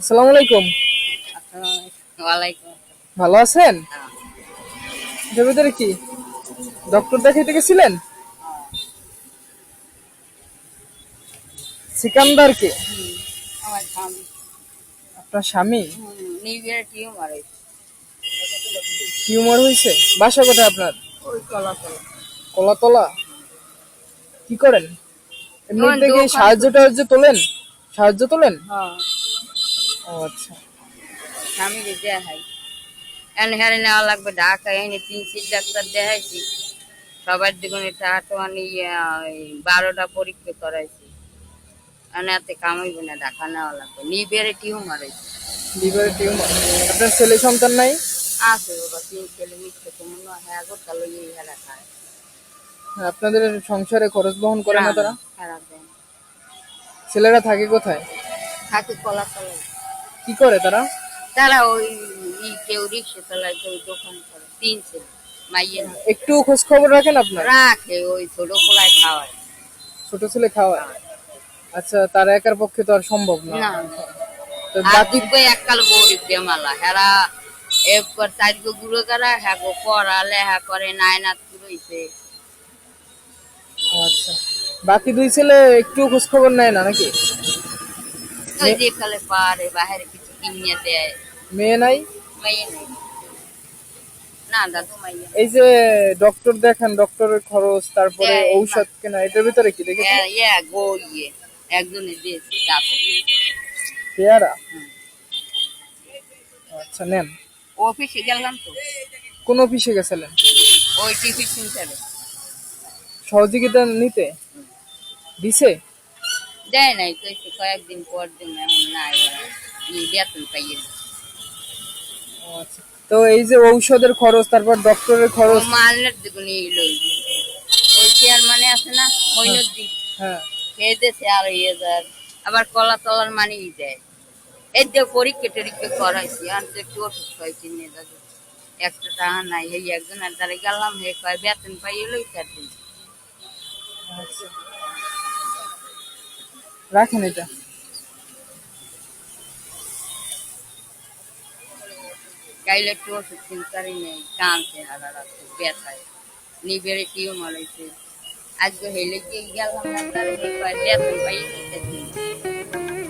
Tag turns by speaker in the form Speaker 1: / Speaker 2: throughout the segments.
Speaker 1: আসসালামু আলাইকুম।
Speaker 2: ওয়ালাইকুম
Speaker 1: ভালো আছেন। এটার ভিতরে কি? ডক্টর দেখাইতে গেছিলেন? সিকান্দার কে?
Speaker 2: আমার স্বামী।
Speaker 1: আপনার স্বামী?
Speaker 2: টিউমার হয়েছে।
Speaker 1: টিউমার হয়েছে? বাসা কোথায় আপনার?
Speaker 2: ওই
Speaker 1: কলাতলা। কি করেন? এমনি থেকে সাহায্য টাহায্য তোলেন? সাহায্য তোলেন?
Speaker 2: হ্যাঁ।
Speaker 1: ও আচ্ছা।
Speaker 2: স্বামীকে দেখাই। এনে হারে নেওয়া লাগবে ঢাকা এনে তিন সিট ডাক্তার দেখাইছি। সবার দিকে টাকা মানে বারোটা পরীক্ষা করাইছি। এনে এতে কামাইবে না ঢাকা নেওয়া লাগবে। নিবেরে টিউমার হয়েছে
Speaker 1: লিভারে টিউমার? আপনার ছেলে সন্তান নাই?
Speaker 2: আছে বাবা তিন ছেলে মিথ্যে তো মনে হয় হ্যাঁ গোটা লইয়ে হেলা খায়।
Speaker 1: আপনাদের সংসারে খরচ বহন করে না তারা?
Speaker 2: খারাপ
Speaker 1: ছেলেরা থাকে কোথায়?
Speaker 2: থাকে কলা কলা
Speaker 1: কি করে তারা?
Speaker 2: তারা ওই ই কেউ রিক্সা চালায় কেউ দোকান করে তিন ছেলে মাইয়ের
Speaker 1: একটু খোঁজ খবর রাখেন আপনার?
Speaker 2: রাখে ওই ছোট পোলায় খাওয়ায়।
Speaker 1: ছোট ছেলে খাওয়ায়? আচ্ছা তার একার পক্ষে তো আর সম্ভব না। তো বাকি
Speaker 2: এককাল গরিব বেমালা। হেরা এরপর চারিগো গুঁড়ো করা হ্যাঁ গো পড়া লেহা করে নায়নাথ গুঁড়োইছে
Speaker 1: আচ্ছা। বাকি দুই ছেলে একটু খোঁজ খবর নেয় না নাকি?
Speaker 2: ওই যে কালে পারে বাইরে কিছু কিনিয়ে দেয়।
Speaker 1: মেয়ে নাই?
Speaker 2: না দাদু মাইয়ে
Speaker 1: এই যে ডক্টর দেখেন ডক্টরের খরচ তারপরে
Speaker 2: হ্যাঁ,
Speaker 1: ঔষধ কেনা এটার ভিতরে কি দেখেছেন?
Speaker 2: এ- ইয়ে গো ইয়ে একজনে দিয়েছে গাছে
Speaker 1: পেয়ারা? আচ্ছা নেন।
Speaker 2: অফিসে গেলাম তো।
Speaker 1: কোন অফিসে গেছিলেন?
Speaker 2: ওই টিভি সেন্টারে
Speaker 1: সহযোগিতা নিতে? দিছে?
Speaker 2: দেয় নাই কয়েকদিন পর দিন এমন নাই। বেতন।
Speaker 1: ও আচ্ছা। তো এই যে ঔষধের খরচ তারপর ডক্টরের খরচ?
Speaker 2: মালের ওই মানে আছে না মইনুদ্দিন
Speaker 1: হ্যাঁ।
Speaker 2: খেয়ে আবার কলা তলার মানেই দেয়। এই যে পরীক্ষা টরীক্ষা করাইছি আর একটু ওষুধ খাইছি নিয়ে যাব একটা টাকা নাই এই একজনের দ্বারা গেলাম হে কয় বেতন পাইয়ে লই চার দিন।
Speaker 1: আচ্ছা। রাখেন এটা।
Speaker 2: গাইলে একটু ওষুধ কিনতে নেই কানছে হারা রাখছে ব্যথায়। নিবেরে টিউমার হয়েছে আজকে হেলে গিয়ে গেলাম না তাহলে বেতন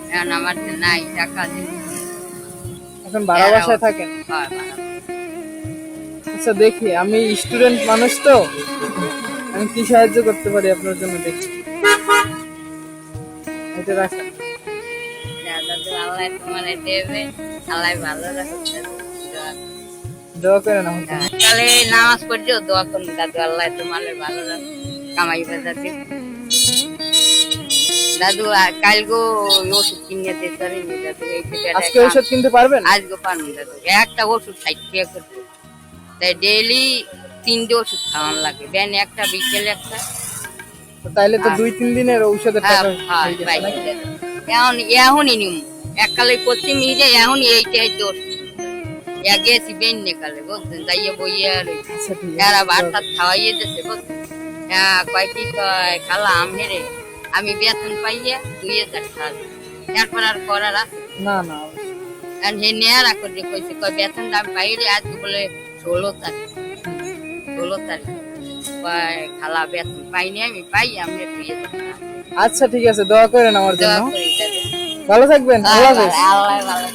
Speaker 2: এখন আমার নাই টাকা দিন
Speaker 1: এখন ভাড়া বাসায় থাকেন? আচ্ছা দেখি আমি স্টুডেন্ট মানুষ তো। আমি কি সাহায্য করতে পারি আপনার জন্য দেখি। এটা রাখেন।
Speaker 2: আল্লাহ তোমার দেবে। আল্লাহ ভালো রাখছে
Speaker 1: দোয়া করে না
Speaker 2: তাহলে নামাজ পড়ছো দোয়া করুন দাদু আল্লাহ তোমার ভালো কামাই বাজার দিন দাদু কাল গো ওষুধ কিনে দিতে দাদু
Speaker 1: আজকে ওষুধ কিনতে পারবেন?
Speaker 2: আজকে দাদু একটা ওষুধ ষাট টাকা করতে তাই ডেইলি তিনটে ওষুধ খাওয়ান লাগে। দেন একটা বিকেলে একটা।
Speaker 1: তো তাইলে তো দুই তিন দিনের ঔষধের
Speaker 2: হ্যাঁ
Speaker 1: টাকা
Speaker 2: হ্যাঁ? এখন এখনই নিম। এককালে করছি মিজে এখন এইটাই তো
Speaker 1: আচ্ছা ঠিক
Speaker 2: এরা
Speaker 1: আছে।
Speaker 2: ভাত টাত খাওয়াইয়ে দিচ্ছে বুঝছেন হ্যাঁ কয় কি কয় খালা আমি রে আমি বেতন পাইয়ে দুই হাজার এরপর আর করার আছে?
Speaker 1: না না
Speaker 2: আর হে নেয়ারা করে কইছে কয় বেতন দাম পাইলে আজকে বলে ষোলো তারিখ। ষোলো তারিখ। কয় খালা বেতন পাইনি আমি পাই আমি দুই
Speaker 1: আচ্ছা ঠিক আছে দোয়া করেন আমার জন্য। ভালো থাকবেন আল্লাহ
Speaker 2: আল্লাহ ভালো